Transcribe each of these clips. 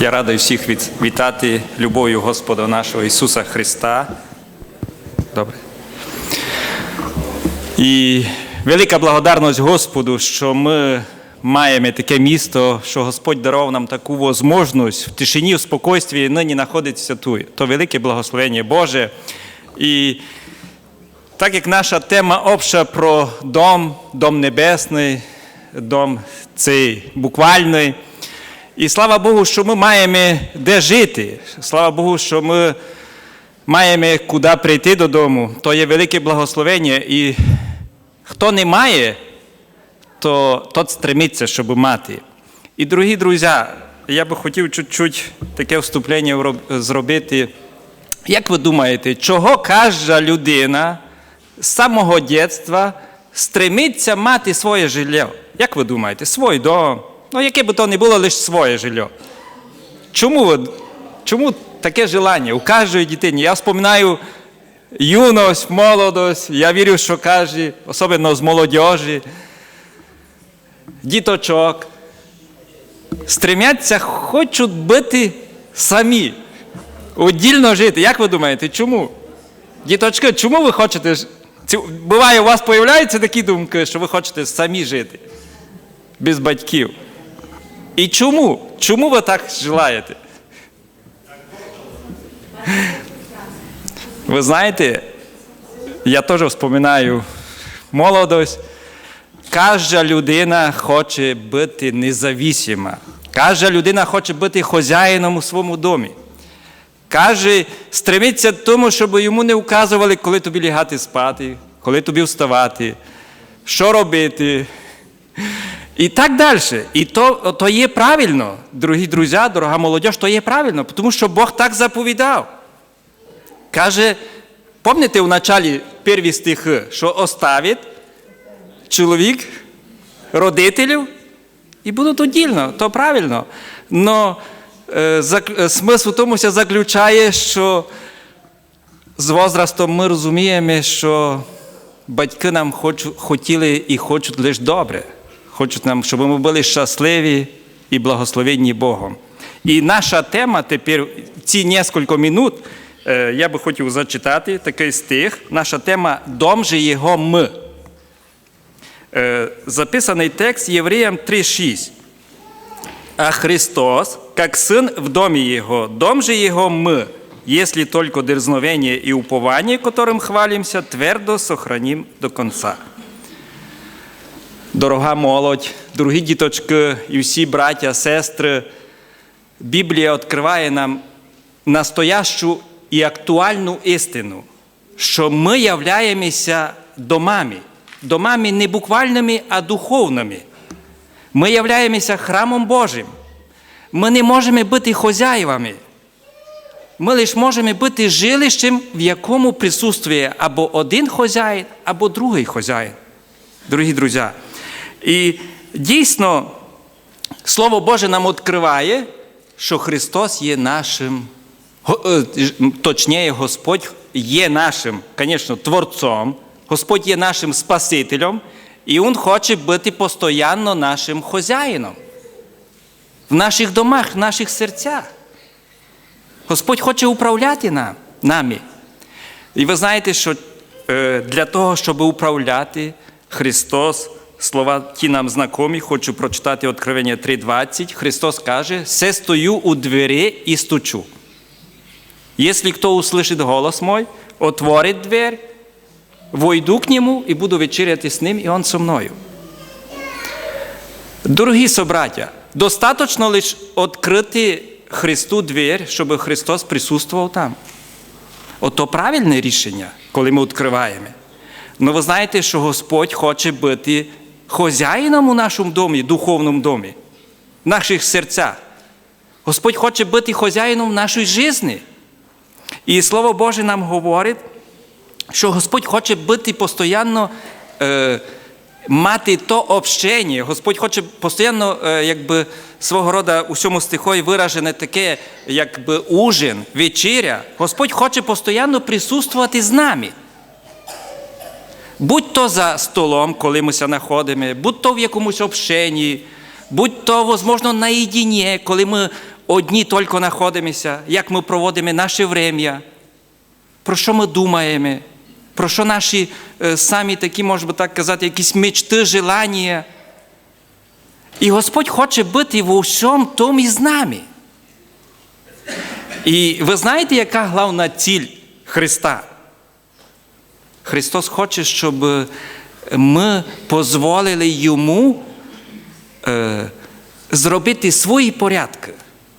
Я радий всіх від- вітати любов'ю Господа нашого Ісуса Христа. Добре. І велика благодарність Господу, що ми маємо таке місто, що Господь дарував нам таку можливість в тишині, в спокійстві нині знаходитися тут. То велике благословення Боже. І так як наша тема обща про дом, дом небесний, дом цей буквальний. І слава Богу, що ми маємо де жити. Слава Богу, що ми маємо куди прийти додому. То є велике благословення. І хто не має, то тот стремиться, щоб мати. І, дорогі друзі, я би хотів чуть-чуть таке вступлення зробити. Як ви думаєте, чого кожна людина з самого дитинства стремиться мати своє житло? Як ви думаєте, свій дом? Ну, яке би то не було, лише своє житло. Чому, чому таке желання у кожної дитини? Я вспоминаю юність, молодость, я вірю, що кожен, особливо з молодіжі, діточок, стремляться, хочуть бути самі, удільно жити. Як ви думаєте, чому? Діточки, чому ви хочете? Буває, у вас з'являються такі думки, що ви хочете самі жити, без батьків. І чому? Чому ви так желаєте? Ви знаєте, я теж вспоминаю молодость. Кожна людина хоче бути независима. Кожна людина хоче бути хазяїном у своєму домі. Каже, стремиться до тому, щоб йому не вказували, коли тобі лягати спати, коли тобі вставати, що робити. І так далі. І то, то є правильно, дорогі друзі, дорога молодь, то є правильно, тому що Бог так заповідав. Каже, пам'ятаєте в началі перві стихи, що оставить чоловік родителів і будуть удільно, то правильно. Но е, е, смисл в тому ся заключає, що з возрастом ми розуміємо, що батьки нам хочуть, хотіли і хочуть лише добре Хочуть нам, щоб ми були щасливі і благословенні Богом. І наша тема тепер, ці кілька минут, е, я би хотів зачитати такий стих. Наша тема Дом же його ми. Е, Записаний текст Євреям 3.6. А Христос, как Сын в доме Его, дом же Его мы, если только дерзновение и упование, которым хвалимся, твердо сохраним до конца. Дорога молодь, дорогі діточки і всі браття, сестри, Біблія відкриває нам настоящу і актуальну істину, що ми являємося домами, домами не буквальними, а духовними. Ми являємося храмом Божим. Ми не можемо бути хозяївами. Ми лише можемо бути жилищем, в якому присутствує або один хозяїн, або другий хозяїн. Дорогі друзі. І дійсно, Слово Боже нам відкриває, що Христос є нашим, е, точніше, Господь є нашим, звісно, Творцом, Господь є нашим Спасителем, і Він хоче бути постійно нашим хозяїном в наших домах, в наших серцях. Господь хоче управляти нам, нами. І ви знаєте, що е, для того, щоб управляти, Христос, слова ті нам знакомі, хочу прочитати Откровення 3.20. Христос каже: «Се стою у двері і стучу. Если кто услышит голос мой, отворит дверь, войду к нему и буду вечеряти с ним, и он со мною. Дорогі собраття, достаточно лише відкрити Христу двір, щоб Христос присутствував там. Ото правильне рішення, коли ми відкриваємо. Ну ви знаєте, що Господь хоче бути хозяїном у нашому домі, духовному домі, в наших серцях. Господь хоче бути хозяїном в нашій житті. І Слово Боже нам говорить, що Господь хоче бути постійно, е, мати то общення. Господь хоче постійно, е, якби свого роду у цьому стихові виражене таке, якби ужин, вечеря. Господь хоче постійно присутствувати з нами. Будь то за столом, коли ми знаходимо, будь то в якомусь общенні, будь то, можливо, наєдині, коли ми одні тільки знаходимося, як ми проводимо наше время, про що ми думаємо, про що наші е, самі такі, можна так казати, якісь мечти, желання. І Господь хоче бути в усьому тому із нами. І ви знаєте, яка головна ціль Христа? Христос хоче, щоб ми дозволили Йому е, зробити свої порядки,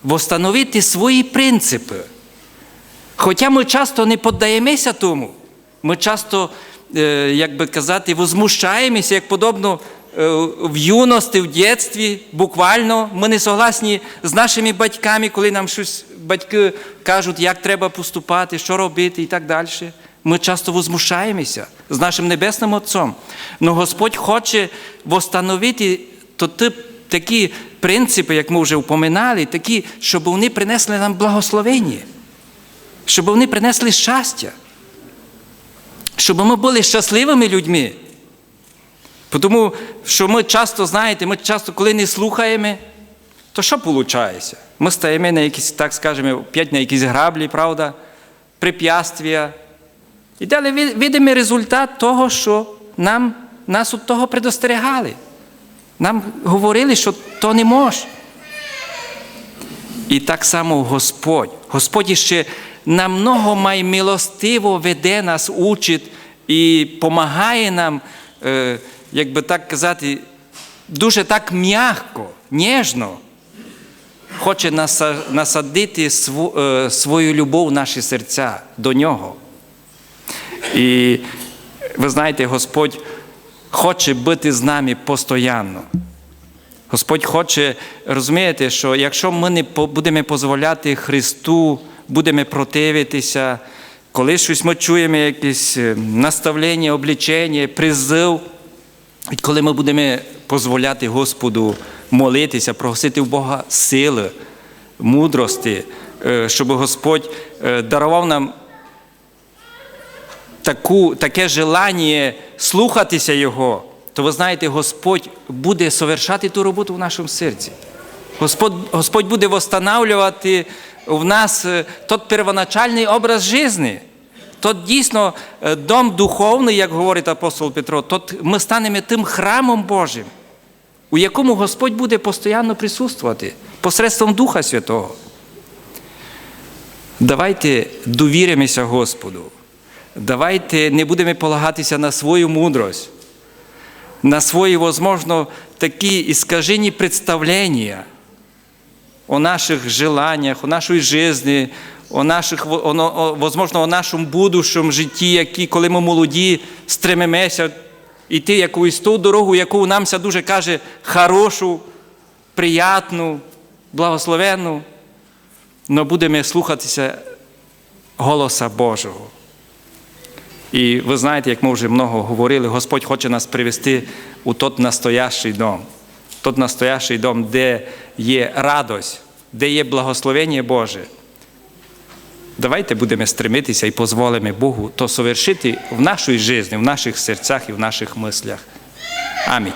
встановити свої принципи. Хоча ми часто не піддаємося тому, ми часто, е, як би казати, возмущаємося, як подобно е, в юності, в дитинстві, буквально. Ми не согласні з нашими батьками, коли нам щось батьки кажуть, як треба поступати, що робити і так далі. Ми часто возмущаємося з нашим Небесним Отцом. Но Господь хоче встановити такі принципи, як ми вже упоминали, такі, щоб вони принесли нам благословення щоб вони принесли щастя, щоб ми були щасливими людьми. Тому що ми часто, знаєте, ми часто, коли не слухаємо, то що виходить? Ми стаємо на якісь, так скажемо, п'ять на якісь граблі, правда, препятствия. І далі видимо результат того, що нам, нас від того предостерігали. Нам говорили, що то не може. І так само Господь. Господь ще намного май милостиво веде нас, учить і допомагає нам, е, як би так казати, дуже так м'яко, ніжно. Хоче насадити свою любов в наші серця до нього. І ви знаєте, Господь хоче бути з нами постійно. Господь хоче розумієте, що якщо ми не будемо дозволяти Христу, будемо противитися, коли щось ми чуємо, якесь наставлення, облічення, призив, коли ми будемо дозволяти Господу молитися, просити в Бога сили, мудрості, щоб Господь дарував нам таку, таке желання слухатися Його то ви знаєте, Господь буде совершати ту роботу в нашому серці. Господь Господь буде восстанавливати в нас тот первоначальний образ життя. Тот дійсно дом духовний, як говорить апостол Петро, тот ми станемо тим храмом Божим, у якому Господь буде постійно присутствувати посредством Духа Святого. Давайте довіримося Господу. Давайте не будемо полагатися на свою мудрость на свои, возможно, такие искажения представления о наших желаниях, о нашій житті, о наших, о, возможно, о нашому будущому житті, які, коли ми молоді, стремимося йти якусь ту дорогу, яку нам дуже каже, хорошу, приятну, благословенну, але будемо слухатися голоса Божого. І ви знаєте, як ми вже много говорили, Господь хоче нас привести у тот настоящий дом, тот настоящий дом, де є радость, де є благословення Боже. Давайте будемо стремитися і дозволимо Богу то совершити в нашій житті, в наших серцях і в наших мислях. Амінь.